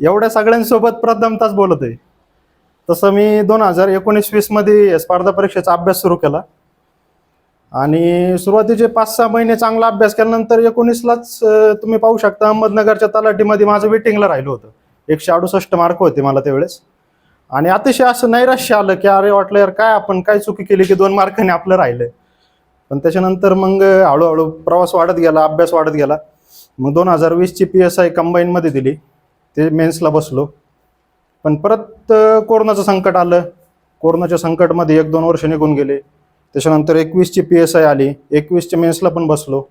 एवढ्या सगळ्यांसोबत प्रथम तास बोलत आहे. तसं मी दोन हजार एकोणीस वीसमध्ये स्पर्धा परीक्षेचा अभ्यास सुरू केला. आणि सुरुवातीचे पाच सहा महिने चांगला अभ्यास केल्यानंतर एकोणीसलाच तुम्ही पाहू शकता अहमदनगरच्या तलाठीमध्ये माझं वेटिंगला राहिलं होतं. एकशे अडुसष्ट मार्क होते मला त्यावेळेस. आणि अतिशय असं नैराश्य आलं की अरे वाटलं यार काय आपण काय चुकी केली की दोन मार्काने आपलं राहिलं पण त्याच्यानंतर मग हळूहळू प्रवास वाढत गेला अभ्यास वाढत गेला. मग दोन हजार वीसची पी एस आय कंबाईनमध्ये दिली. ते मेन्सला बसलो. पण परत कोरोनाचं संकट आलं. कोरोनाच्या संकटमध्ये एक दोन वर्ष निघून गेले. त्याच्यानंतर एकवीसची पी एस आय आली. एकवीसच्या मेन्सला पण बसलो.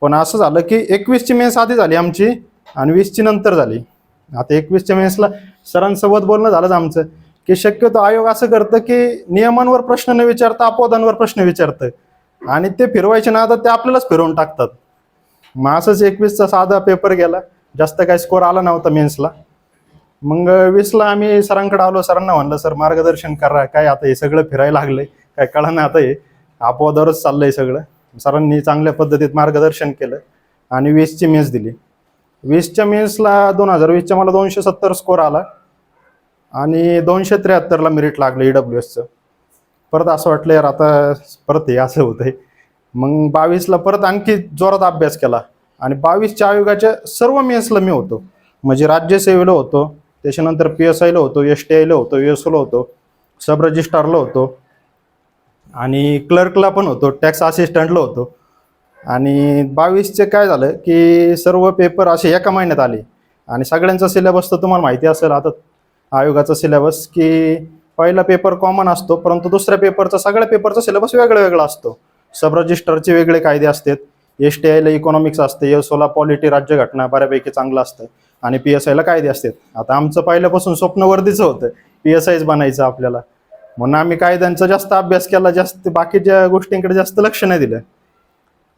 पण असं झालं की एकवीसची मेन्स आधी झाली आमची आणि वीसची नंतर झाली. आता एकवीसच्या मेन्सला सरांसोबत बोलणं झालंच आमचं. की शक्यतो आयोग असं करतं की नियमांवर प्रश्न न विचारता अपवादांवर प्रश्न विचारतं. आणि ते फिरवायचे ना आता ते आपल्यालाच फिरवून टाकतात. मग असंच एकवीसचा साधा पेपर गेला. जास्त काही स्कोर आला नव्हता मेन्सला. मग वीसला आम्ही सरांकडे आलो. सरांना म्हणलं सर मार्गदर्शन करा. काय आता हे सगळं फिरायला लागलंय. काय कळा ना आता हे. आपोआदरच चाललंय सगळं. सरांनी चांगल्या पद्धतीत मार्गदर्शन केलं आणि वीसची मेन्स दिली. वीसच्या मेन्सला दोन हजार वीसच्या मला दोनशे सत्तर स्कोर आला आणि दोनशे त्र्याहत्तरला मेरिट लागलं ई डब्ल्यू एसचं परत असं वाटलं यार आता परत हे असं होतंय. मग बावीसला परत आणखी जोरात अभ्यास केला. आणि बावीसच्या आयोगाच्या सर्व मेन्सला मी होतो. म्हणजे राज्यसेवेला होतो त्याच्यानंतर पी एस आयला होतो एस टी आयला होतो एस ओला होतो सब रजिस्ट्रारला होतो. आणि क्लर्कला पण होतो टॅक्स असिस्टंटला होतो. आणि बावीसचे काय झालं की सर्व पेपर असे एका महिन्यात आले. आणि सगळ्यांचा सिलेबस तर तुम्हाला माहिती असेल आता आयोगाचा सिलेबस की पहिला पेपर कॉमन असतो परंतु दुसऱ्या पेपरचा सगळ्या पेपरचा सिलेबस वेगळा वेगळा असतो. सब रजिस्टरचे वेगळे कायदे असतात. एस टी आयला इकॉनॉमिक्स असते एस ओला पॉलिटी राज्यघटना बऱ्यापैकी चांगलं असतं. आणि पी एस आयला कायदे असतात. आता आमचं पहिल्यापासून स्वप्न वर्दीचं होतं. पी एस आयच बनायचं आपल्याला. म्हणून आम्ही कायद्यांचा जास्त अभ्यास केला जास्त बाकीच्या गोष्टींकडे जास्त लक्ष नाही दिलं.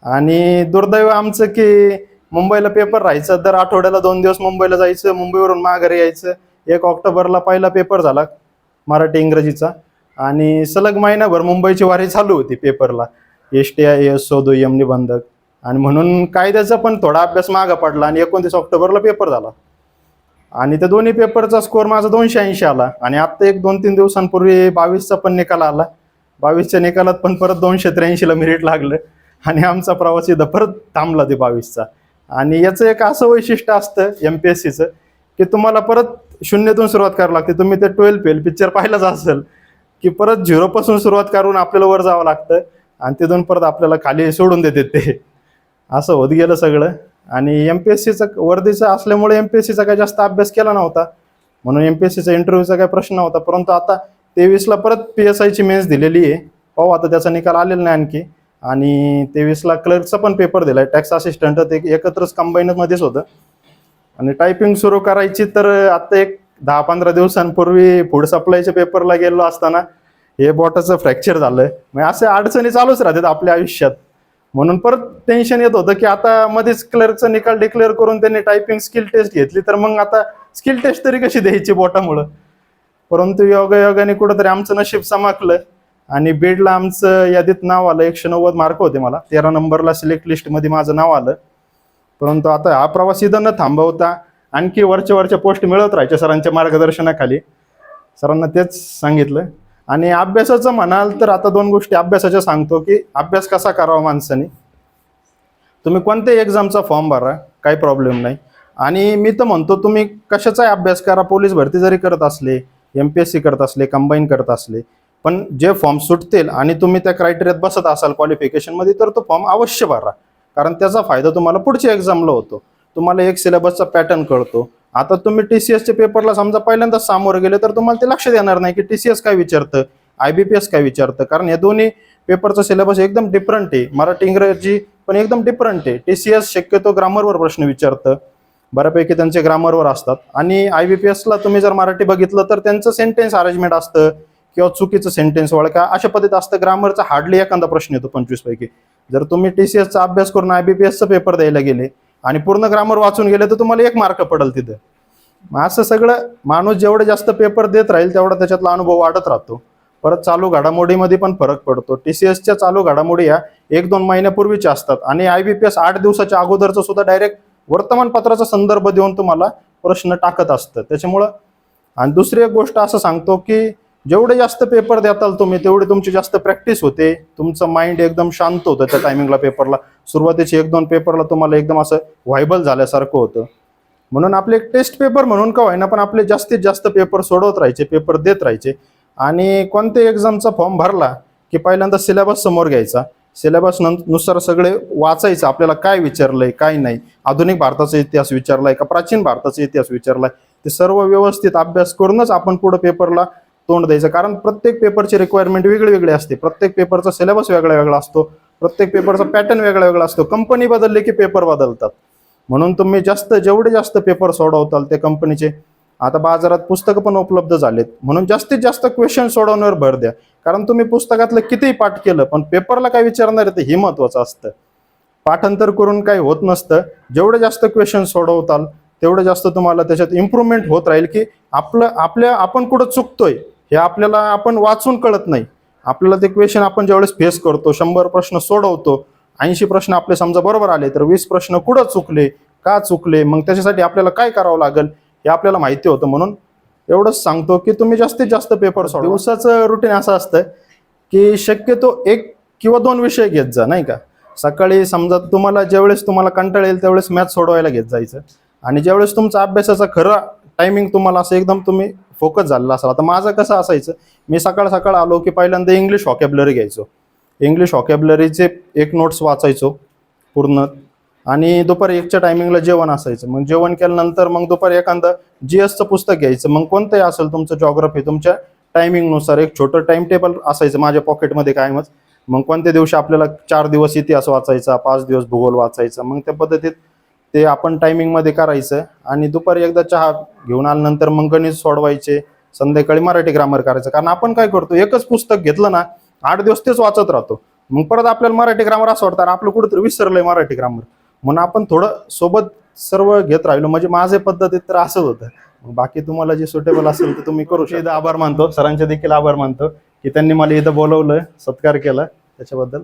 आणि दुर्दैव आमचं की मुंबईला पेपर राहायचं. दर आठवड्याला दोन दिवस मुंबईला जायचं मुंबईवरून माघारी यायचं. एक ऑक्टोबरला पहिला पेपर झाला मराठी इंग्रजीचा. आणि सलग महिनाभर मुंबईची वारी चालू होती पेपरला एस टी आय एस सो एम निबंधक आणि म्हणून कायद्याचा पण थोडा अभ्यास मागा पडला आणि एकोणतीस ऑक्टोबरला पेपर झाला. आणि त्या दोन्ही पेपरचा स्कोअर माझा दोनशे ऐंशी आला आणि आत्ता एक दोन तीन दिवसांपूर्वी बावीसचा पण निकाल आला. बावीसच्या निकालात पण परत दोनशे त्र्याऐंशीला मेरिट लागलं आणि आमचा प्रवास इथं परत थांबला ते बावीसचा. आणि याचं एक असं वैशिष्ट्य असतं एम पी एस सीचं की तुम्हाला परत शून्यातून सुरुवात करावी लागते. तुम्ही ते ट्वेल्थ फेल पिक्चर पाहिलाच असेल की परत झिरोपासून सुरुवात करून आपल्याला वर जावं लागतं आणि तिथून परत आपल्याला खाली सोडून देते ते. असं होत गेलं सगळं. आणि एम पी एस सीचं वर्दीचं असल्यामुळे एम पी एस सीचा काही जास्त अभ्यास केला नव्हता. म्हणून एम पी एस सीचा इंटरव्ह्यूचा काही प्रश्न नव्हता. परंतु आता तेवीसला परत पी एस आयची मेन्स दिलेली आहे. पाहू आता त्याचा निकाल आलेला नाही आणखी. आणि तेवीसला क्लर्कचा पण पेपर दिलाय. टॅक्स असिस्टंट ते एकत्रच कंबाईनमध्येच होतं. आणि टायपिंग सुरू करायची तर आता एक दहा पंधरा दिवसांपूर्वी फूड सप्लायच्या पेपरला गेलो असताना हे बोटाचं फ्रॅक्चर झालं म्हणजे असे अडचणी चालूच राहतात आपल्या आयुष्यात. म्हणून परत टेन्शन येत होतं की आता मध्येच क्लर्कचा निकाल डिक्लेअर करून त्यांनी टायपिंग स्किल टेस्ट घेतली तर मग आता स्किल टेस्ट तरी कशी द्यायची बोटामुळं? परंतु योगायोगाने कुठंतरी आमचं नशीब समाकलं आणि बीडला आमचं यादीत नाव आलं एकशे नव्वद मार्क होते मला. तेरा नंबरला सिलेक्ट लिस्टमध्ये माझं नाव आलं. परंतु आता हा प्रवास इथं न थांबवता आणखी वरच्या वरच्या पोस्ट मिळत राहायच्या सरांच्या मार्गदर्शनाखाली. सरांना तेच सांगितलं. आणि अभ्यासाचं म्हणाल तर आता दोन गोष्टी अभ्यासाच्या सांगतो की अभ्यास कसा करावा माणसाने. तुम्ही कोणत्याही एक्झामचा फॉर्म भरा काही प्रॉब्लेम नाही. आणि मी तर म्हणतो तुम्ही कशाचाही अभ्यास करा पोलीस भरती जरी करत असले एम पी एस सी करत असले कंबाईन करत असले पण जे फॉर्म सुटतील आणि तुम्ही त्या क्रायटेरियात बसत असाल क्वालिफिकेशनमध्ये तर तो फॉर्म अवश्य भरा. कारण त्याचा फायदा तुम्हाला पुढच्या एक्झामला होतो. तुम्हाला एक सिलेबसचा पॅटर्न कळतो. आता तुम्ही टी सी पेपरला समजा पहिल्यांदाच सामोरं गेले तर तुम्हाला ते लक्षात येणार नाही की टी सी एस काय विचारतं आय बी पी एस काय विचारतं. कारण या दोन्ही पेपरचा सिलेबस एकदम डिफरंट आहे. मराठी इंग्रजी पण एकदम डिफरंट आहे. टी सी एस शक्यतो ग्रामरवर प्रश्न विचारतं. बऱ्यापैकी त्यांचे ग्रामरवर असतात. आणि आय बी पी एसला तुम्ही जर मराठी बघितलं तर त्यांचं सेंटेन्स अरेंजमेंट असतं किंवा चुकीचं सेंटेन्स वळका. अशा पद्धतीत असतं. ग्रामरचा हार्डली एखादा प्रश्न येतो पंचवीस पैकी जर तुम्ही टी सी एसचा अभ्यास करून आय बी पी एसचा पेपर द्यायला गेले आणि पूर्ण ग्रामर वाचून गेले तर तुम्हाला एक मार्क पडेल तिथं. मग असं सगळं माणूस जेवढे जास्त पेपर देत राहील तेवढा त्याच्यातला अनुभव वाढत राहतो. परत चालू घडामोडीमध्ये पण फरक पडतो. टी सी एसच्या चालू घडामोडी या एक दोन महिन्यापूर्वीच्या असतात. आणि आय बी पी एस आठ दिवसाच्या अगोदरचं सुद्धा डायरेक्ट वर्तमानपत्राचा संदर्भ देऊन तुम्हाला प्रश्न टाकत असतं. त्याच्यामुळं आणि दुसरी एक गोष्ट असं सांगतो की जेवढे जास्त पेपर देताल तुम्ही तेवढी तुमची जास्त प्रॅक्टिस होते. तुमचं माइंड एकदम शांत होतं त्या टायमिंगला पेपरला सुरुवातीचे एक दोन पेपरला तुम्हाला एकदम असं व्हायबल झाल्यासारखं होतं. म्हणून आपले एक टेस्ट पेपर म्हणून का व्हायना पण आपले जास्तीत जास्त पेपर सोडवत राहायचे पेपर देत राहायचे. आणि कोणत्या एक्झामचा फॉर्म भरला की पहिल्यांदा सिलेबस समोर घ्यायचा. सिलेबसनुसार सगळे वाचायचं आपल्याला काय विचारलंय काय नाही. आधुनिक भारताचा इतिहास विचारलाय का प्राचीन भारताचा इतिहास विचारलाय? ते सर्व व्यवस्थित अभ्यास करूनच आपण पुढे पेपरला तोंड द्यायचं. कारण प्रत्येक पेपरची रिक्वायरमेंट वेगळी वेगळी असते. प्रत्येक पेपरचा सिलेबस वेगळा वेगळा असतो. प्रत्येक पेपरचा पॅटर्न वेगळा वेगळा असतो. कंपनी बदलली की पेपर बदलतात. म्हणून तुम्ही जास्त जेवढे जास्त पेपर सोडवताल त्या कंपनीचे आता बाजारात पुस्तकं पण उपलब्ध झालेत. म्हणून जास्तीत जास्त क्वेश्चन सोडवण्यावर भर द्या. कारण तुम्ही पुस्तकातलं कितीही पाठ केलं पण पेपरला काय विचारणार आहे ते हे महत्वाचं असतं. पाठांतर करून काही होत नसतं. जेवढे जास्त क्वेश्चन सोडवताल तेवढं जास्त तुम्हाला त्याच्यात इम्प्रूव्हमेंट होत राहील की आपलं आपल्या आपण कुठं चुकतोय हे आपल्याला आपण वाचून कळत नाही. आपल्याला ते क्वेश्चन आपण ज्यावेळेस फेस करतो शंभर प्रश्न सोडवतो ऐंशी प्रश्न आपले समजा बरोबर आले तर वीस प्रश्न कुठं चुकले का चुकले मग त्याच्यासाठी आपल्याला काय करावं लागेल हे आपल्याला माहिती होतं. म्हणून एवढंच सांगतो की तुम्ही जास्तीत जास्त पेपर सोड दिवसाचं रुटीन असं असतं की शक्यतो एक किंवा दोन विषय घेत जा नाही का? सकाळी समजा तुम्हाला ज्यावेळेस तुम्हाला कंटाळ येईल त्यावेळेस मॅथ सोडवायला घेत जायचं. आणि ज्यावेळेस तुमचा अभ्यासाचा खरा टायमिंग तुम्हाला असं एकदम तुम्ही फोकस झालेला असाल आता माझं कसं असायचं मी सकाळ सकाळ आलो की पहिल्यांदा इंग्लिश वॉकॅबलरी घ्यायचो. इंग्लिश वॉकॅबलरीचे एक नोट्स वाचायचो पूर्ण. आणि दुपारी एकच्या टायमिंगला जेवण असायचं. मग जेवण केल्यानंतर मग दुपारी एखादं जी एसचं पुस्तक घ्यायचं. मग कोणतंही असेल तुमचं जॉग्रफी तुमच्या टायमिंगनुसार एक छोटं टाइम टेबल असायचं माझ्या पॉकेटमध्ये कायमच. मग कोणत्या दिवशी आपल्याला चार दिवस इतिहास वाचायचा पाच दिवस भूगोल वाचायचा मग त्या पद्धतीत ते आपण टायमिंगमध्ये करायचं आणि दुपारी एकदा चहा घेऊन आल्यानंतर मग गणित सोडवायचे संध्याकाळी मराठी ग्रामर करायचं. कारण आपण काय करतो एकच पुस्तक घेतलं ना आठ दिवस तेच वाचत राहतो. मग परत आपल्याला मराठी ग्रामर असं वाटतं आपलं कुठेतरी विसरलंय मराठी ग्रामर म्हणून आपण थोडं सोबत सर्व घेत राहिलो. म्हणजे माझ्या पद्धतीत तर असंच होतं. बाकी तुम्हाला जे सुटेबल असेल तर तुम्ही करू शकता. आभार मानतो. सरांचे देखील आभार मानतो की त्यांनी मला इथं बोलवलं सत्कार केला. त्याच्याबद्दल